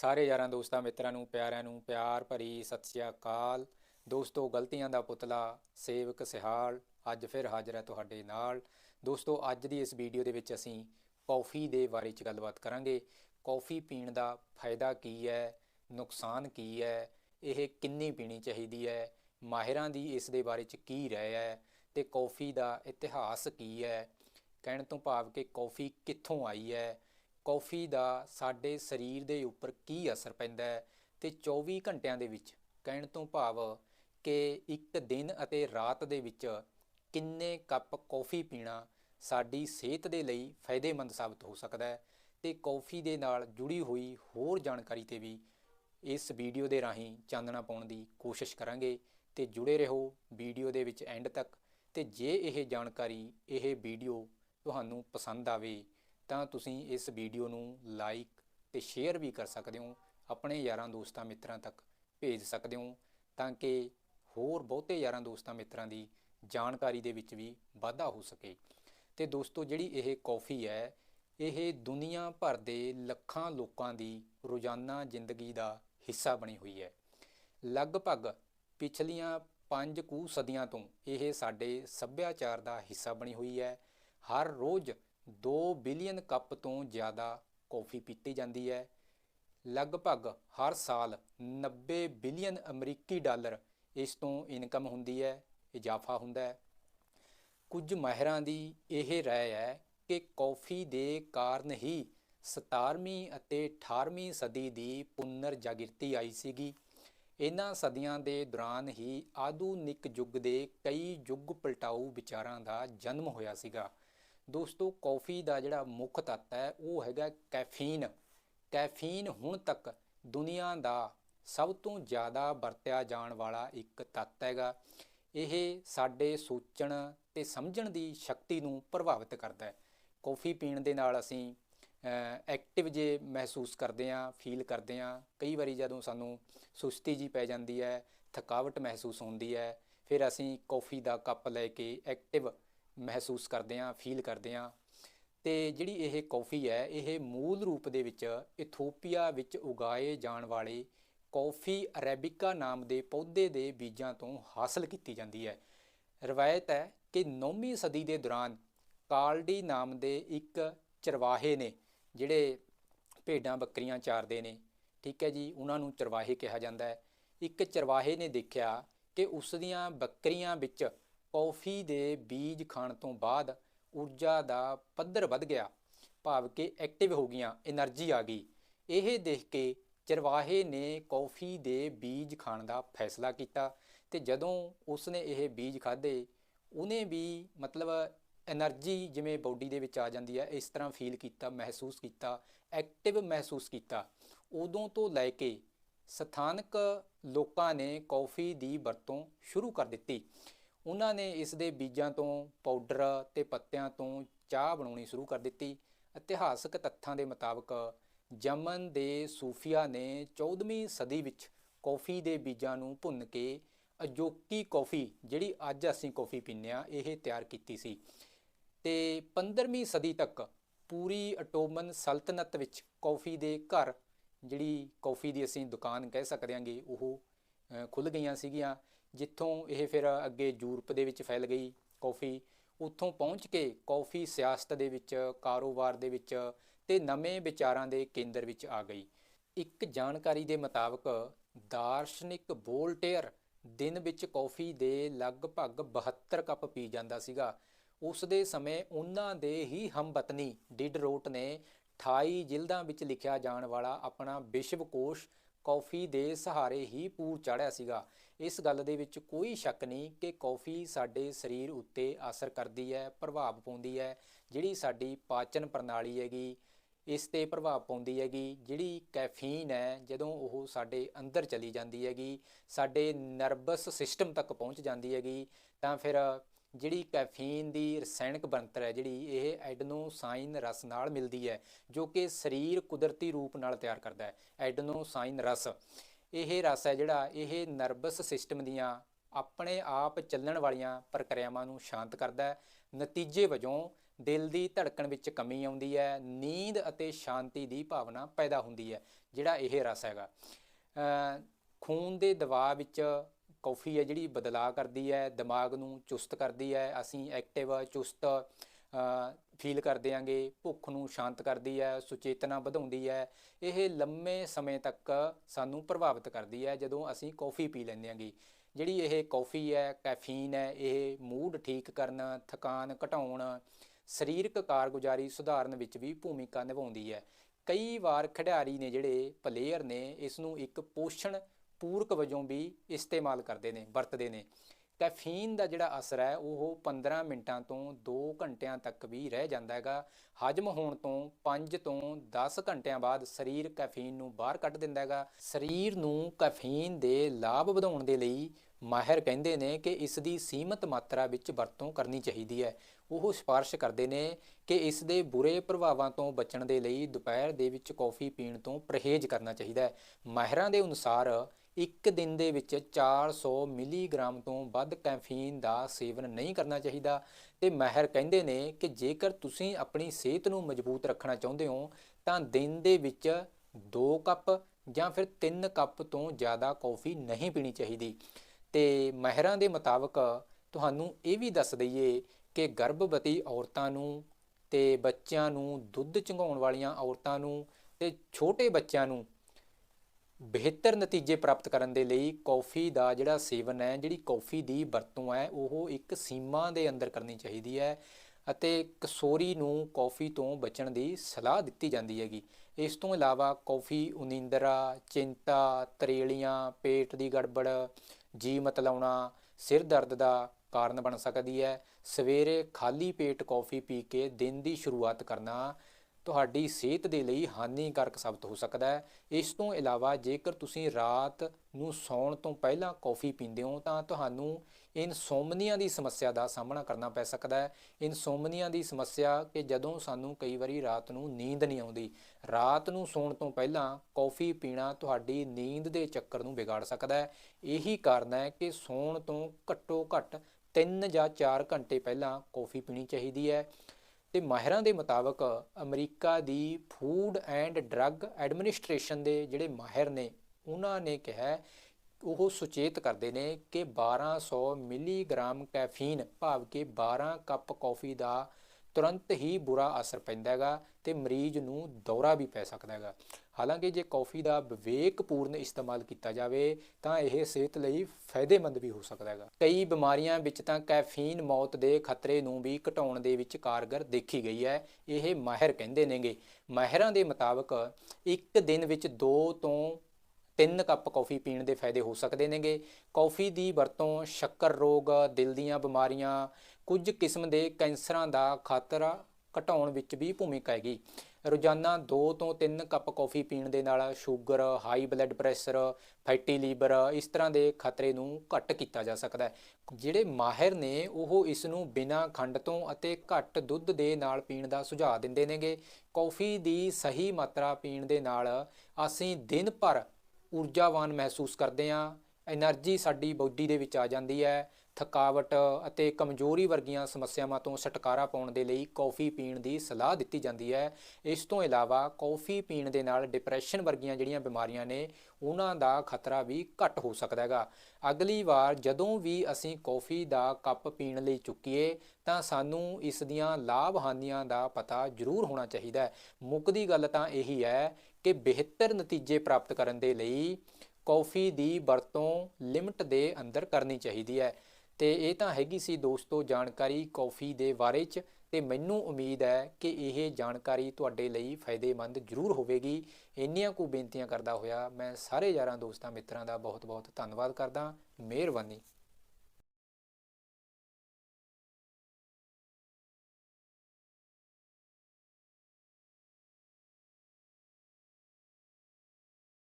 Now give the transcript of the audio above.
ਸਾਰੇ ਯਾਰਾਂ ਦੋਸਤਾਂ, ਮਿੱਤਰਾਂ ਨੂੰ, ਪਿਆਰਿਆਂ ਨੂੰ ਪਿਆਰ ਭਰੀ ਸਤਿ ਸ੍ਰੀ ਅਕਾਲ। ਦੋਸਤੋ, ਗਲਤੀਆਂ ਦਾ ਪੁਤਲਾ, ਸੇਵਕ ਸਿਹਾਲ ਅੱਜ ਫਿਰ ਹਾਜ਼ਰ ਹੈ ਤੁਹਾਡੇ ਨਾਲ। ਦੋਸਤੋ, ਅੱਜ ਦੀ ਇਸ ਵੀਡੀਓ ਦੇ ਵਿੱਚ ਅਸੀਂ ਕੌਫੀ ਦੇ ਬਾਰੇ ਚ ਗੱਲਬਾਤ ਕਰਾਂਗੇ। ਕੌਫੀ ਪੀਣ ਦਾ ਫਾਇਦਾ ਕੀ ਹੈ? ਨੁਕਸਾਨ ਕੀ ਹੈ? ਇਹ ਕਿੰਨੀ ਪੀਣੀ ਚਾਹੀਦੀ ਹੈ? ਮਾਹਿਰਾਂ ਦੀ ਇਸ ਦੇ ਬਾਰੇ ਚ ਕੀ ਰਾਏ ਹੈ? ਤੇ ਕੌਫੀ ਦਾ ਇਤਿਹਾਸ ਕੀ ਹੈ? ਕਹਿਣ ਤੋਂ ਭਾਵ ਕਿ ਕੌਫੀ ਕਿੱਥੋਂ ਆਈ ਹੈ? ਕੌਫੀ ਦਾ ਸਾਡੇ ਸਰੀਰ ਦੇ ਉੱਪਰ ਕੀ ਅਸਰ ਪੈਂਦਾ ਹੈ ਤੇ 24 ਘੰਟਿਆਂ ਦੇ ਵਿੱਚ ਕਹਿਣ ਤੋਂ ਭਾਵ ਕਿ ਇੱਕ ਦਿਨ ਅਤੇ ਰਾਤ ਦੇ ਵਿੱਚ ਕਿੰਨੇ ਕੱਪ ਕੌਫੀ ਪੀਣਾ ਸਾਡੀ ਸਿਹਤ ਦੇ ਲਈ ਫਾਇਦੇਮੰਦ ਸਾਬਤ ਹੋ ਸਕਦਾ ਹੈ ਤੇ ਕੌਫੀ ਦੇ ਨਾਲ ਜੁੜੀ ਹੋਈ ਹੋਰ ਜਾਣਕਾਰੀ ਤੇ ਵੀ ਇਸ ਵੀਡੀਓ ਦੇ ਰਾਹੀਂ ਚਾਨਣਾ ਪਾਉਣ ਦੀ ਕੋਸ਼ਿਸ਼ ਕਰਾਂਗੇ ਤੇ ਜੁੜੇ ਰਹੋ ਵੀਡੀਓ ਦੇ ਵਿੱਚ ਐਂਡ ਤੱਕ ਤੇ ਜੇ ਇਹ ਜਾਣਕਾਰੀ ਇਹ ਵੀਡੀਓ ਤੁਹਾਨੂੰ ਪਸੰਦ ਆਵੇ ਤਾਂ ਤੁਸੀਂ ਇਸ ਵੀਡੀਓ ਨੂੰ ਲਾਈਕ ਤੇ ਸ਼ੇਅਰ ਵੀ ਕਰ ਸਕਦੇ ਹੋ, ਆਪਣੇ ਯਾਰਾਂ ਦੋਸਤਾਂ ਮਿੱਤਰਾਂ ਤੱਕ ਭੇਜ ਸਕਦੇ ਹੋ, ਤਾਂ ਕਿ ਹੋਰ ਬਹੁਤੇ ਯਾਰਾਂ ਦੋਸਤਾਂ ਮਿੱਤਰਾਂ ਦੀ ਜਾਣਕਾਰੀ ਦੇ ਵਿੱਚ ਵੀ ਵਾਧਾ ਹੋ ਸਕੇ। ਤੇ ਦੋਸਤੋ, ਜਿਹੜੀ ਇਹ ਕੌਫੀ ਹੈ, ਇਹ ਦੁਨੀਆ ਭਰ ਦੇ ਲੱਖਾਂ ਲੋਕਾਂ ਦੀ ਰੋਜ਼ਾਨਾ ਜ਼ਿੰਦਗੀ ਦਾ ਹਿੱਸਾ ਬਣੀ ਹੋਈ ਹੈ। ਲਗਭਗ ਪਿਛਲੀਆਂ ਪੰਜ ਕੁ ਸਦੀਆਂ ਤੋਂ ਇਹ ਸਾਡੇ ਸੱਭਿਆਚਾਰ ਦਾ ਹਿੱਸਾ ਬਣੀ ਹੋਈ ਹੈ। ਹਰ ਰੋਜ਼ 2 ਬਿਲੀਅਨ ਕੱਪ ਤੋਂ ਜ਼ਿਆਦਾ ਕੌਫੀ ਪੀਤੀ ਜਾਂਦੀ ਹੈ। ਲਗਭਗ ਹਰ ਸਾਲ 90 ਬਿਲੀਅਨ ਅਮਰੀਕੀ ਡਾਲਰ ਇਸ ਤੋਂ ਇਨਕਮ ਹੁੰਦੀ ਹੈ, ਇਜ਼ਾਫਾ ਹੁੰਦਾ ਹੈ। ਕੁਝ ਮਾਹਿਰਾਂ ਦੀ ਇਹ ਰਾਏ ਹੈ ਕਿ ਕੌਫੀ ਦੇ ਕਾਰਨ ਹੀ 17ਵੀਂ ਅਤੇ 18ਵੀਂ ਸਦੀ ਦੀ ਪੁਨਰ ਜਾਗਿਰਤੀ ਆਈ ਸੀਗੀ। ਇਹਨਾਂ ਸਦੀਆਂ ਦੇ ਦੌਰਾਨ ਹੀ ਆਧੁਨਿਕ ਯੁੱਗ ਦੇ ਕਈ ਯੁੱਗ ਪਲਟਾਊ ਵਿਚਾਰਾਂ ਦਾ ਜਨਮ ਹੋਇਆ ਸੀਗਾ। ਦੋਸਤੋ, ਕੌਫੀ ਦਾ ਜਿਹੜਾ ਮੁੱਖ ਤੱਤ ਹੈ, ਉਹ ਹੈਗਾ ਕੈਫੀਨ। ਕੈਫੀਨ ਹੁਣ ਤੱਕ ਦੁਨੀਆ ਦਾ ਸਭ ਤੋਂ ਜ਼ਿਆਦਾ ਵਰਤਿਆ ਜਾਣ ਵਾਲਾ ਇੱਕ ਤੱਤ ਹੈਗਾ। ਇਹ ਸਾਡੇ ਸੋਚਣ ਤੇ ਸਮਝਣ ਦੀ ਸ਼ਕਤੀ ਨੂੰ ਪ੍ਰਭਾਵਿਤ ਕਰਦਾ ਹੈ। ਕੌਫੀ ਪੀਣ ਦੇ ਨਾਲ ਅਸੀਂ ਐਕਟਿਵ ਜੇ ਮਹਿਸੂਸ ਕਰਦੇ ਆਂ ਫੀਲ ਕਰਦੇ ਆਂ ਕਈ ਵਾਰੀ ਜਦੋਂ ਸਾਨੂੰ ਸੁਸਤੀ ਜੀ ਪੈ ਜਾਂਦੀ ਹੈ, ਥਕਾਵਟ ਮਹਿਸੂਸ ਹੁੰਦੀ ਹੈ, ਫਿਰ ਅਸੀਂ ਕੌਫੀ ਦਾ ਕੱਪ ਲੈ ਕੇ ਐਕਟਿਵ ਮਹਿਸੂਸ ਕਰਦੇ ਆਂ ਫੀਲ ਕਰਦੇ ਆਂ ਤੇ ਜਿਹੜੀ ਇਹ ਕੌਫੀ ਹੈ, ਇਹ ਮੂਲ ਰੂਪ ਦੇ ਵਿੱਚ ਇਥੋਪੀਆ ਵਿੱਚ ਉਗਾਏ ਜਾਣ ਵਾਲੇ ਕੌਫੀ ਅਰੇਬਿਕਾ ਨਾਮ ਦੇ ਪੌਦੇ ਦੇ ਬੀਜਾਂ ਤੋਂ ਹਾਸਲ ਕੀਤੀ ਜਾਂਦੀ ਹੈ। ਰਵਾਇਤ ਹੈ ਕਿ 9ਵੀਂ ਸਦੀ ਦੇ ਦੌਰਾਨ ਕਾਲਡੀ ਨਾਮ ਦੇ ਇੱਕ ਚਰਵਾਹੇ ਨੇ, ਜਿਹੜੇ ਭੇਡਾਂ ਬੱਕਰੀਆਂ ਚਾਰਦੇ ਨੇ। ਠੀਕ ਹੈ ਜੀ, ਉਹਨਾਂ ਨੂੰ ਚਰਵਾਹੇ ਕਿਹਾ ਜਾਂਦਾ ਹੈ। ਇੱਕ ਚਰਵਾਹੇ ਨੇ ਦੇਖਿਆ ਕਿ ਉਸ ਦੀਆਂ ਬੱਕਰੀਆਂ ਵਿੱਚ ਕੌਫੀ ਦੇ ਬੀਜ ਖਾਣ ਤੋਂ ਬਾਅਦ ਊਰਜਾ ਦਾ ਪੱਧਰ ਵੱਧ ਗਿਆ। ਭਾਵ ਕਿ ਐਕਟਿਵ ਹੋ ਗਈਆਂ એનર્ਜੀ ਆ ਗਈ। ਇਹ ਦੇਖ ਕੇ ਚਰਵਾਹੇ ਨੇ ਕੌਫੀ ਦੇ ਬੀਜ ਖਾਣ ਦਾ ਫੈਸਲਾ ਕੀਤਾ ਤੇ ਜਦੋਂ ਉਸਨੇ ਇਹ ਬੀਜ ਖਾਦੇ ਉਹਨੇ ਵੀ ਮਤਲਬ એનર્ਜੀ ਜਿਵੇਂ ਬਾਡੀ ਦੇ ਵਿੱਚ ਆ ਜਾਂਦੀ ਹੈ ਇਸ ਤਰ੍ਹਾਂ ਫੀਲ ਕੀਤਾ, ਮਹਿਸੂਸ ਕੀਤਾ ਐਕਟਿਵ ਮਹਿਸੂਸ ਕੀਤਾ। ਉਦੋਂ ਤੋਂ ਲੈ ਕੇ ਸਥਾਨਕ ਲੋਕਾਂ ਨੇ ਕੌਫੀ ਦੀ ਵਰਤੋਂ ਸ਼ੁਰੂ ਕਰ ਦਿੱਤੀ। ਉਹਨਾਂ ਨੇ ਇਸ ਦੇ ਬੀਜਾਂ ਤੋਂ ਪਾਊਡਰ ਤੇ ਪੱਤਿਆਂ ਤੋਂ ਚਾਹ ਬਣਾਉਣੀ ਸ਼ੁਰੂ ਕਰ ਦਿੱਤੀ। ਇਤਿਹਾਸਕ ਤੱਥਾਂ ਦੇ ਮੁਤਾਬਕ ਯਮਨ ਦੇ ਸੂਫੀਆ ਨੇ 14ਵੀਂ ਸਦੀ ਵਿੱਚ ਕੌਫੀ ਦੇ ਬੀਜਾਂ ਨੂੰ ਭੁੰਨ ਕੇ ਅਜੋਕੀ ਕੌਫੀ, ਜਿਹੜੀ ਅੱਜ ਅਸੀਂ ਕੌਫੀ ਪੀਂਦੇ ਆ ਇਹ ਤਿਆਰ ਕੀਤੀ ਸੀ। ਤੇ 15ਵੀਂ ਸਦੀ ਤੱਕ ਪੂਰੀ ਅਟੋਮਨ ਸਲਤਨਤ ਵਿੱਚ ਕੌਫੀ ਦੇ ਘਰ, ਜਿਹੜੀ ਕੌਫੀ ਦੀ ਅਸੀਂ ਦੁਕਾਨ ਕਹਿ ਸਕਦੇ ਹਾਂਗੇ, ਉਹ ਖੁੱਲ ਗਈਆਂ ਸੀਗੀਆਂ। ਜਿੱਥੋਂ ਇਹ ਫਿਰ ਅੱਗੇ ਯੂਰਪ ਦੇ ਵਿੱਚ ਫੈਲ ਗਈ ਕੌਫੀ, ਉੱਥੋਂ ਪਹੁੰਚ ਕੇ ਕੌਫੀ ਸਿਆਸਤ ਦੇ ਵਿੱਚ, ਕਾਰੋਬਾਰ ਦੇ ਵਿੱਚ ਤੇ ਨਵੇਂ ਵਿਚਾਰਾਂ ਦੇ ਕੇਂਦਰ ਵਿੱਚ ਆ ਗਈ। ਇੱਕ ਜਾਣਕਾਰੀ ਦੇ ਮੁਤਾਬਕ ਦਾਰਸ਼ਨਿਕ ਵੋਲਟੇਅਰ ਦਿਨ ਵਿੱਚ ਕੌਫੀ ਦੇ ਲਗਭਗ 72 ਕੱਪ ਪੀ ਜਾਂਦਾ ਸੀਗਾ। ਉਸ ਦੇ ਸਮੇਂ ਉਹਨਾਂ ਦੇ ਹੀ ਹਮਵਤਨੀ ਡਿਡਰੋਟ ਨੇ 28 ਜਿਲਦਾਂ ਵਿੱਚ ਲਿਖਿਆ ਜਾਣ ਵਾਲਾ ਆਪਣਾ ਵਿਸ਼ਵਕੋਸ਼ ਕੌਫੀ ਦੇ ਸਹਾਰੇ ਹੀ ਪੂਰ ਚੜਿਆ ਸੀਗਾ। ਇਸ ਗੱਲ ਦੇ ਵਿੱਚ ਕੋਈ ਸ਼ੱਕ ਨਹੀਂ ਕਿ ਕੌਫੀ ਸਾਡੇ ਸਰੀਰ ਉੱਤੇ ਅਸਰ ਕਰਦੀ ਹੈ, ਪ੍ਰਭਾਵ ਪਾਉਂਦੀ ਹੈ, ਜਿਹੜੀ ਸਾਡੀ ਪਾਚਨ ਪ੍ਰਣਾਲੀ ਹੈਗੀ, ਇਸ ਤੇ ਪ੍ਰਭਾਵ ਪਾਉਂਦੀ ਹੈਗੀ, ਜਿਹੜੀ ਕੈਫੀਨ ਹੈ, ਜਦੋਂ ਉਹ ਸਾਡੇ ਅੰਦਰ ਚਲੀ ਜਾਂਦੀ ਹੈਗੀ, ਸਾਡੇ ਨਰਵਸ ਸਿਸਟਮ ਤੱਕ ਪਹੁੰਚ ਜਾਂਦੀ ਹੈਗੀ, ਤਾਂ ਫਿਰ ਜਿਹੜੀ ਕੈਫੀਨ ਦੀ ਰਸਾਇਣਕ ਬਣਤਰ ਹੈ, ਜਿਹੜੀ ਇਹ ਐਡਨੋਸਾਈਨ ਰਸ ਨਾਲ ਮਿਲਦੀ ਹੈ, ਜੋ ਕਿ ਸਰੀਰ ਕੁਦਰਤੀ ਰੂਪ ਨਾਲ ਤਿਆਰ ਕਰਦਾ ਹੈ, ਐਡਨੋਸਾਈਨ ਰਸ। ਇਹ ਰਸ ਹੈ ਜਿਹੜਾ ਇਹ ਨਰਵਸ ਸਿਸਟਮ ਦੀਆਂ ਆਪਣੇ ਆਪ ਚੱਲਣ ਵਾਲੀਆਂ ਪ੍ਰਕਿਰਿਆਵਾਂ ਨੂੰ ਸ਼ਾਂਤ ਕਰਦਾ ਹੈ। ਨਤੀਜੇ ਵਜੋਂ ਦਿਲ ਦੀ ਧੜਕਣ ਵਿੱਚ ਕਮੀ ਆਉਂਦੀ ਹੈ, ਨੀਂਦ ਅਤੇ ਸ਼ਾਂਤੀ ਦੀ ਭਾਵਨਾ ਪੈਦਾ ਹੁੰਦੀ ਹੈ, ਜਿਹੜਾ ਇਹ ਰਸ ਹੈਗਾ। ਖੂਨ ਦੇ ਦਬਾਅ ਵਿੱਚ ਕੌਫੀ ਹੈ ਜਿਹੜੀ ਬਦਲਾਅ ਕਰਦੀ ਹੈ, ਦਿਮਾਗ ਨੂੰ ਚੁਸਤ ਕਰਦੀ ਹੈ, ਅਸੀਂ ਐਕਟਿਵ ਚੁਸਤ ਫੀਲ ਕਰਦੇ ਆਂਗੇ, ਭੁੱਖ ਨੂੰ ਸ਼ਾਂਤ ਕਰਦੀ ਹੈ, ਸੁਚੇਤਨਾ ਵਧਾਉਂਦੀ ਹੈ, ਇਹ ਲੰਮੇ ਸਮੇਂ ਤੱਕ ਸਾਨੂੰ ਪ੍ਰਭਾਵਿਤ ਕਰਦੀ ਹੈ ਜਦੋਂ ਅਸੀਂ ਕੌਫੀ ਪੀ ਲੈਂਦੇ ਆਂਗੇ। ਜਿਹੜੀ ਇਹ ਕੌਫੀ ਹੈ, ਕੈਫੀਨ ਹੈ, ਇਹ ਮੂਡ ਠੀਕ ਕਰਨ, ਥਕਾਨ ਘਟਾਉਣ, ਸਰੀਰਕ ਕਾਰਗੁਜ਼ਾਰੀ ਸੁਧਾਰਨ ਵਿੱਚ ਵੀ ਭੂਮਿਕਾ ਨਿਭਾਉਂਦੀ ਹੈ। ਕਈ ਵਾਰ ਖਿਡਾਰੀ ਨੇ ਜਿਹੜੇ ਪਲੇਅਰ ਨੇ, ਇਸ ਨੂੰ ਇੱਕ ਪੋਸ਼ਣ ਪੂਰਕ ਵਜੋਂ ਵੀ ਇਸਤੇਮਾਲ ਕਰਦੇ ਨੇ, ਵਰਤਦੇ ਨੇ। ਕੈਫੀਨ ਦਾ ਜਿਹੜਾ ਅਸਰ ਹੈ, ਉਹ 15 ਮਿੰਟਾਂ ਤੋਂ 2 ਘੰਟਿਆਂ ਤੱਕ ਵੀ ਰਹਿ ਜਾਂਦਾ ਹੈਗਾ। ਹਜਮ ਹੋਣ ਤੋਂ 5 ਤੋਂ 10 ਘੰਟਿਆਂ ਬਾਅਦ ਸਰੀਰ ਕੈਫੀਨ ਨੂੰ ਬਾਹਰ ਕੱਢ ਦਿੰਦਾ ਹੈਗਾ। ਸਰੀਰ ਨੂੰ ਕੈਫੀਨ ਦੇ ਲਾਭ ਵਧਾਉਣ ਦੇ ਲਈ ਮਾਹਿਰ ਕਹਿੰਦੇ ਨੇ ਕਿ ਇਸ ਦੀ ਸੀਮਤ ਮਾਤਰਾ ਵਿੱਚ ਵਰਤੋਂ ਕਰਨੀ ਚਾਹੀਦੀ ਹੈ। ਉਹ ਸਿਫਾਰਿਸ਼ ਕਰਦੇ ਨੇ ਕਿ ਇਸ ਦੇ ਬੁਰੇ ਪ੍ਰਭਾਵਾਂ ਤੋਂ ਬਚਣ ਦੇ ਲਈ ਦੁਪਹਿਰ ਦੇ ਵਿੱਚ ਕੌਫੀ ਪੀਣ ਤੋਂ ਪਰਹੇਜ਼ ਕਰਨਾ ਚਾਹੀਦਾ ਹੈ। ਮਾਹਿਰਾਂ ਦੇ ਅਨੁਸਾਰ ਇੱਕ ਦਿਨ ਦੇ ਵਿੱਚ 400 ਮਿਲੀਗ੍ਰਾਮ ਤੋਂ ਵੱਧ ਕੈਫੀਨ ਦਾ ਸੇਵਨ ਨਹੀਂ ਕਰਨਾ ਚਾਹੀਦਾ। ਤੇ ਮਹਿਰ ਕਹਿੰਦੇ ਨੇ ਕਿ ਜੇਕਰ ਤੁਸੀਂ ਆਪਣੀ ਸਿਹਤ ਨੂੰ ਮਜ਼ਬੂਤ ਰੱਖਣਾ ਚਾਹੁੰਦੇ ਹੋ, ਤਾਂ ਦਿਨ ਦੇ ਵਿੱਚ 2 ਕੱਪ ਜਾਂ ਫਿਰ 3 ਕੱਪ ਤੋਂ ਜ਼ਿਆਦਾ ਕੌਫੀ ਨਹੀਂ ਪੀਣੀ ਚਾਹੀਦੀ। ਤੇ ਮਹਿਰਾਂ ਦੇ ਮੁਤਾਬਕ ਤੁਹਾਨੂੰ ਇਹ ਵੀ ਦੱਸ ਦਈਏ ਕਿ ਗਰਭਵਤੀ ਔਰਤਾਂ ਨੂੰ ਤੇ ਬੱਚਿਆਂ ਨੂੰ ਦੁੱਧ ਚੁੰਘਾਉਣ ਵਾਲੀਆਂ ਔਰਤਾਂ ਨੂੰ ਤੇ ਛੋਟੇ ਬੱਚਿਆਂ ਨੂੰ ਬਿਹਤਰ ਨਤੀਜੇ ਪ੍ਰਾਪਤ ਕਰਨ ਦੇ ਲਈ ਕੌਫੀ ਦਾ ਜਿਹੜਾ ਸੇਵਨ ਹੈ, ਜਿਹੜੀ ਕੌਫੀ ਦੀ ਵਰਤੋਂ ਹੈ, ਉਹ ਇੱਕ ਸੀਮਾ ਦੇ ਅੰਦਰ ਕਰਨੀ ਚਾਹੀਦੀ ਹੈ ਅਤੇ ਕਸੋਰੀ ਨੂੰ ਕੌਫੀ ਤੋਂ ਬਚਣ ਦੀ ਸਲਾਹ ਦਿੱਤੀ ਜਾਂਦੀ ਹੈਗੀ। ਇਸ ਤੋਂ ਇਲਾਵਾ ਕੌਫੀ ਉਨੀਂਦਰਾ, ਚਿੰਤਾ, ਤਰੇਲੀਆਂ, ਪੇਟ ਦੀ ਗੜਬੜ ਜੀ ਮਤਲਾਉਣਾ ਸਿਰ ਦਰਦ ਦਾ ਕਾਰਨ ਬਣ ਸਕਦੀ ਹੈ। ਸਵੇਰੇ ਖਾਲੀ ਪੇਟ ਕੌਫੀ ਪੀ ਕੇ ਦਿਨ ਦੀ ਸ਼ੁਰੂਆਤ ਕਰਨਾ ਤੁਹਾਡੀ ਸਿਹਤ ਦੇ ਲਈ ਹਾਨੀਕਾਰਕ ਸਾਬਤ ਹੋ ਸਕਦਾ ਹੈ। ਇਸ ਤੋਂ ਇਲਾਵਾ ਜੇਕਰ ਤੁਸੀਂ ਰਾਤ ਨੂੰ ਸੌਣ ਤੋਂ ਪਹਿਲਾਂ ਕੌਫੀ ਪੀਂਦੇ ਹੋ, ਤਾਂ ਤੁਹਾਨੂੰ ਇਨਸੋਮਨੀਆ ਦੀ ਸਮੱਸਿਆ ਦਾ ਸਾਹਮਣਾ ਕਰਨਾ ਪੈ ਸਕਦਾ ਹੈ। ਇਨਸੋਮਨੀਆ ਦੀ ਸਮੱਸਿਆ ਕਿ ਜਦੋਂ ਸਾਨੂੰ ਕਈ ਵਾਰੀ ਰਾਤ ਨੂੰ ਨੀਂਦ ਨਹੀਂ ਆਉਂਦੀ, ਰਾਤ ਨੂੰ ਸੌਣ ਤੋਂ ਪਹਿਲਾਂ ਕੌਫੀ ਪੀਣਾ ਤੁਹਾਡੀ ਨੀਂਦ ਦੇ ਚੱਕਰ ਨੂੰ ਵਿਗਾੜ ਸਕਦਾ ਹੈ। ਇਹੀ ਕਾਰਨ ਹੈ ਕਿ ਸੌਣ ਤੋਂ ਘੱਟੋ ਘੱਟ 3 ਜਾਂ 4 ਘੰਟੇ ਪਹਿਲਾਂ ਕੌਫੀ ਪੀਣੀ ਚਾਹੀਦੀ ਹੈ। ਤੇ ਮਾਹਿਰਾਂ ਦੇ ਮੁਤਾਬਕ ਅਮਰੀਕਾ ਦੀ ਫੂਡ ਐਂਡ ਡਰੱਗ ਐਡਮਿਨਿਸਟ੍ਰੇਸ਼ਨ ਦੇ ਜਿਹੜੇ ਮਾਹਿਰ ਨੇ, ਉਹਨਾਂ ਨੇ ਕਿਹਾ ਉਹ ਸੁਚੇਤ ਕਰਦੇ ਨੇ ਕਿ 1200 ਮਿਲੀਗ੍ਰਾਮ ਕੈਫੀਨ, ਭਾਵ ਕਿ 12 ਕੱਪ ਕੌਫੀ ਦਾ ਤੁਰੰਤ ਹੀ ਬੁਰਾ ਅਸਰ ਪੈਂਦਾ ਹੈਗਾ ਤੇ ਮਰੀਜ਼ ਨੂੰ ਦੌਰਾ ਵੀ ਪੈ ਸਕਦਾ ਹੈਗਾ। ਹਾਲਾਂਕਿ ਜੇ ਕੌਫੀ ਦਾ ਵਿਵੇਕਪੂਰਨ ਇਸਤੇਮਾਲ ਕੀਤਾ ਜਾਵੇ, ਤਾਂ ਇਹ ਸਿਹਤ ਲਈ ਫਾਇਦੇਮੰਦ ਵੀ ਹੋ ਸਕਦਾ ਹੈਗਾ। ਕਈ ਬਿਮਾਰੀਆਂ ਵਿੱਚ ਤਾਂ ਕੈਫੀਨ ਮੌਤ ਦੇ ਖਤਰੇ ਨੂੰ ਵੀ ਘਟਾਉਣ ਦੇ ਵਿੱਚ ਕਾਰਗਰ ਦੇਖੀ ਗਈ ਹੈ, ਇਹ ਮਾਹਿਰ ਕਹਿੰਦੇ ਨੇਗੇ। ਮਾਹਿਰਾਂ ਦੇ ਮੁਤਾਬਕ ਇੱਕ ਦਿਨ ਵਿੱਚ 2 ਤੋਂ 3 ਕੱਪ ਕੌਫੀ ਪੀਣ ਦੇ ਫਾਇਦੇ ਹੋ ਸਕਦੇ ਨੇਗੇ। ਕੌਫੀ ਦੀ ਵਰਤੋਂ ਸ਼ੱਕਰ ਰੋਗ, ਦਿਲ ਦੀਆਂ ਬਿਮਾਰੀਆਂ, ਕੁਝ ਕਿਸਮ ਦੇ ਕੈਂਸਰਾਂ ਦਾ ਖਤਰਾ ਘਟਾਉਣ ਵਿੱਚ ਵੀ ਭੂਮਿਕਾ ਹੈਗੀ। ਰੋਜ਼ਾਨਾ 2 ਤੋਂ 3 ਕੱਪ ਕੌਫੀ ਪੀਣ ਦੇ ਨਾਲ sugar, high blood pressure, fatty liver ਇਸ ਤਰ੍ਹਾਂ ਦੇ ਖਤਰੇ ਨੂੰ ਘੱਟ ਕੀਤਾ ਜਾ ਸਕਦਾ ਹੈ। ਜਿਹੜੇ ਮਾਹਿਰ ਨੇ ਉਹ ਇਸ ਨੂੰ ਬਿਨਾਂ ਖੰਡ ਤੋਂ ਅਤੇ ਘੱਟ ਦੁੱਧ ਦੇ ਨਾਲ ਪੀਣ ਦਾ ਸੁਝਾਅ ਦਿੰਦੇ ਨੇਗੇ। ਕੌਫੀ ਦੀ ਸਹੀ ਮਾਤਰਾ ਪੀਣ ਦੇ ਨਾਲ ਅਸੀਂ ਦਿਨ ਭਰ ਊਰਜਾਵਾਨ ਮਹਿਸੂਸ ਕਰਦੇ ਹਾਂ એનર્ਜੀ ਸਾਡੀ ਬੋਡੀ ਦੇ ਵਿੱਚ ਆ ਜਾਂਦੀ ਹੈ, ਥਕਾਵਟ ਅਤੇ ਕਮਜ਼ੋਰੀ ਵਰਗੀਆਂ ਸਮੱਸਿਆਵਾਂ ਤੋਂ ਛੁਟਕਾਰਾ ਪਾਉਣ ਦੇ ਲਈ ਕੌਫੀ ਪੀਣ ਦੀ ਸਲਾਹ ਦਿੱਤੀ ਜਾਂਦੀ ਹੈ। ਇਸ ਤੋਂ ਇਲਾਵਾ ਕੌਫੀ ਪੀਣ ਦੇ ਨਾਲ ਡਿਪਰੈਸ਼ਨ ਵਰਗੀਆਂ ਜਿਹੜੀਆਂ ਬਿਮਾਰੀਆਂ ਨੇ, ਉਹਨਾਂ ਦਾ ਖਤਰਾ ਵੀ ਘੱਟ ਹੋ ਸਕਦਾ ਹੈਗਾ। ਅਗਲੀ ਵਾਰ ਜਦੋਂ ਵੀ ਅਸੀਂ ਕੌਫੀ ਦਾ ਕੱਪ ਪੀਣ ਲਈ ਚੁੱਕੀਏ, ਤਾਂ ਸਾਨੂੰ ਇਸ ਦੀਆਂ ਲਾਭ ਹਾਨੀਆਂ ਦਾ ਪਤਾ ਜ਼ਰੂਰ ਹੋਣਾ ਚਾਹੀਦਾ ਹੈ। ਮੁੱਕਦੀ ਗੱਲ ਤਾਂ ਇਹੀ ਹੈ ਕਿ ਬਿਹਤਰ ਨਤੀਜੇ ਪ੍ਰਾਪਤ ਕਰਨ ਦੇ ਲਈ ਕੌਫੀ ਦੀ ਵਰਤੋਂ ਲਿਮਟ ਦੇ ਅੰਦਰ ਕਰਨੀ ਚਾਹੀਦੀ ਹੈ। ਤੇ ਇਹ ਤਾਂ ਹੈਗੀ ਸੀ ਦੋਸਤੋ ਜਾਣਕਾਰੀ ਕੌਫੀ ਦੇ ਬਾਰੇ ਚ। ਤੇ ਮੈਨੂੰ ਉਮੀਦ ਹੈ ਕਿ ਇਹ ਜਾਣਕਾਰੀ ਤੁਹਾਡੇ ਲਈ ਫਾਇਦੇਮੰਦ ਜ਼ਰੂਰ ਹੋਵੇਗੀ। ਇੰਨੀਆਂ ਕੁ ਬੇਨਤੀਆਂ ਕਰਦਾ ਹੋਇਆ ਮੈਂ ਸਾਰੇ ਯਾਰਾਂ ਦੋਸਤਾਂ ਮਿੱਤਰਾਂ ਦਾ ਬਹੁਤ ਬਹੁਤ ਧੰਨਵਾਦ ਕਰਦਾ। ਮਿਹਰਬਾਨੀ।